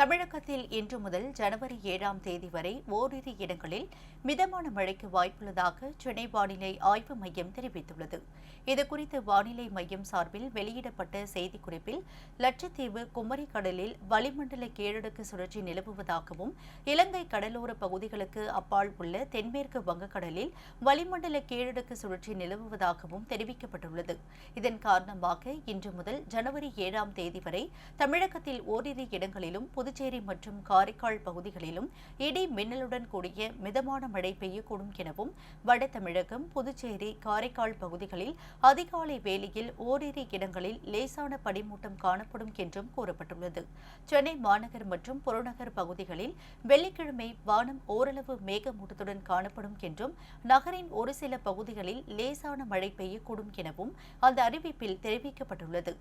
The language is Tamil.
தமிழகத்தில் இன்று முதல் ஜனவரி ஏழாம் தேதி வரை ஓரிரு இடங்களில் மிதமான மழைக்கு வாய்ப்புள்ளதாக சென்னை வானிலை ஆய்வு மையம் தெரிவித்துள்ளது. இதுகுறித்து வானிலை மையம் சார்பில் வெளியிடப்பட்ட செய்திக்குறிப்பில் லட்சத்தீவு குமரி கடலில் வளிமண்டல கீழடுக்கு சுழற்சி நிலவுவதாகவும் இலங்கை கடலோர பகுதிகளுக்கு அப்பால் உள்ள தென்மேற்கு வங்கக்கடலில் வளிமண்டல கீழடுக்கு சுழற்சி நிலவுவதாகவும் தெரிவிக்கப்பட்டுள்ளது. இதன் காரணமாக இன்று முதல் ஜனவரி ஏழாம் தேதி வரை தமிழகத்தில் ஓரிரு இடங்களிலும் புது புதுச்சேரி மற்றும் காரைக்கால் பகுதிகளிலும் இடி மின்னலுடன் கூடிய மிதமான மழை பெய்யக்கூடும் எனவும் வட தமிழகம் புதுச்சேரி காரைக்கால் பகுதிகளில் அதிகாலை வேளையில் ஓரிரு இடங்களில் லேசான படிமூட்டம் காணப்படும் என்றும் கூறப்பட்டுள்ளது. சென்னை மாநகர் மற்றும் புறநகர் பகுதிகளில் வெள்ளிக்கிழமை வானம் ஓரளவு மேகமூட்டத்துடன் காணப்படும் என்றும் நகரின் ஒரு சில பகுதிகளில் லேசான மழை பெய்யக்கூடும் எனவும் அந்த அறிவிப்பில் தெரிவிக்கப்பட்டுள்ளது.